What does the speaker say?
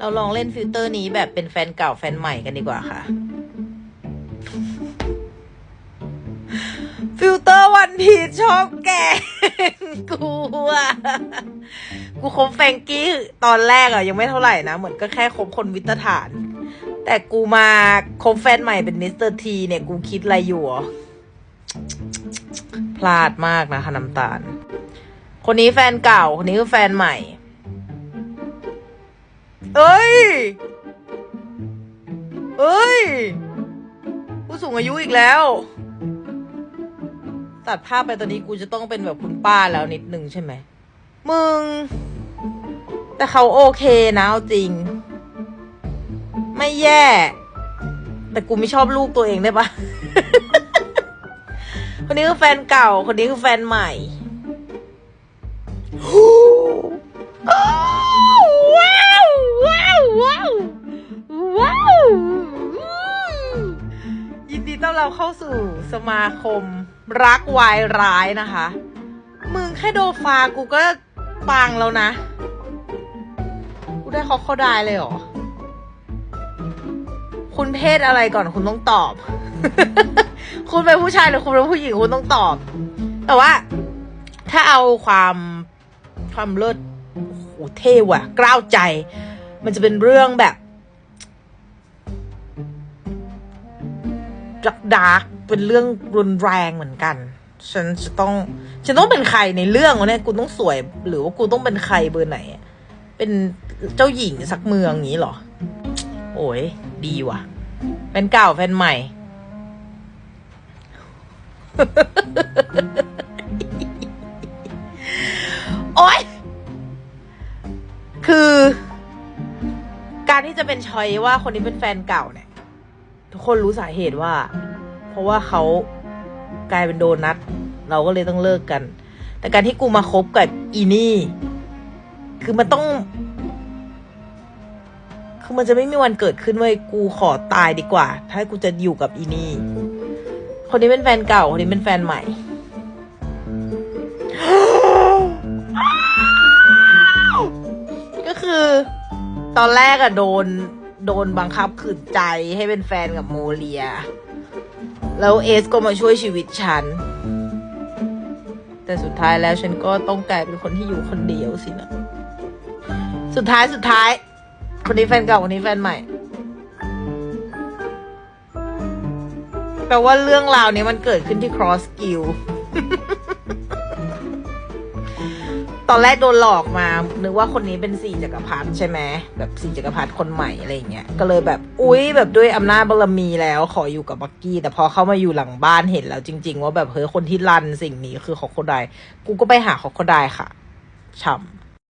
เราลองเล่นฟิลเตอร์นี้แบบเป็นแฟนเก่าแฟนใหม่กันดีกว่าค่ะ ฟิลเตอร์วันพีชชอบแกกูอะกูคบแฟงกี้ตอนแรกอะยังไม่เท่าไหร่นะ เหมือนก็แค่คบคนวิตฐาน แต่กูมาคบแฟนใหม่เป็นมิสเตอร์ทีเนี่ย กูคิดอะไรอยู่เหรอพลาดมากนะคะน้ำตาล คนนี้แฟนเก่า คนนี้คือแฟนใหม่ เอ้ย เอ้ย ผู้สูงอายุอีกแล้ว ตัดภาพไปตอนนี้กูจะต้องเป็นแบบคุณป้าแล้วนิดนึงใช่ไหม มึง แต่เขาโอเคนะเอาจริง ไม่แย่ แต่กูไม่ชอบลูกตัวเองได้ปะคนนี้คือแฟนเก่า คนนี้คือแฟนใหม่ ยินดีต้อนรับเข้าสู่สมาคมรักวายร้ายนะคะ มึงแค่โดฟากูก็ปังแล้วนะ กูได้เขาเขาได้เลยเหรอ คุณเพศอะไรก่อนคุณต้องตอบ คุณเป็นผู้ชายหรือคุณเป็นผู้หญิงคุณต้องตอบ แต่ว่า ถ้าเอาความความเลิศโอ้โหเท่ว่ะ กล้าวใจ มันจะเป็นเรื่องแบบ ดักดาร์กเป็นเรื่องรุนแรงเหมือนกัน ฉันจะต้อง ฉันต้องเป็นใครในเรื่องวะเนี่ยกูต้องสวย หรือว่ากูต้องเป็นใครเบอร์ไหน เป็นเจ้าหญิงสักเมืองอย่างนี้หรอ โอ้ยดีว่ะเป็นเก่าแฟนใหม่ โอ๊ยคือ การที่จะเป็นชอยว่าคนนี้เป็นแฟนเก่าเนี่ย ทุกคนรู้สาเหตุว่า เพราะว่าเขากลายเป็นโดนัทเราก็เลยต้องเลิกกัน แต่การที่กูมาคบกับอีนี่ คือมันต้อง คือมันจะไม่มีวันเกิดขึ้นเว้ยกูขอตายดีกว่า ถ้ากูจะอยู่กับอีนี่ คนนี้เป็นแฟนเก่า คนนี้เป็นแฟนใหม่ก็คือ ตอนแรกอะโดน โดนบังคับขืนใจให้เป็นแฟนกับโมเลีย แล้วเอสก็มาช่วยชีวิตฉัน แต่สุดท้ายแล้วฉันก็ต้องกลายเป็นคนที่อยู่คนเดียวสินะ สุดท้ายสุดท้าย คนนี้แฟนเก่าคนนี้แฟนใหม่ แปลว่าเรื่องราวนี้มันเกิดขึ้นที่ cross skill ตอนแรกโดนหลอกมา นึกว่าคนนี้เป็นสี่จักรพรรดิใช่ไหมแบบสี่จักรพรรดิคนใหม่อะไรเงี้ย ก็เลยแบบอุ๊ยแบบด้วยอำนาจบารมีแล้วขออยู่กับบักกี้ แต่พอเข้ามาอยู่หลังบ้านเห็นแล้วจริง ๆ ว่าแบบเฮ้ยคนที่รันสิ่งนี้คือขอโคไดายกูก็ไปหาขอโคไดายค่ะช่ำ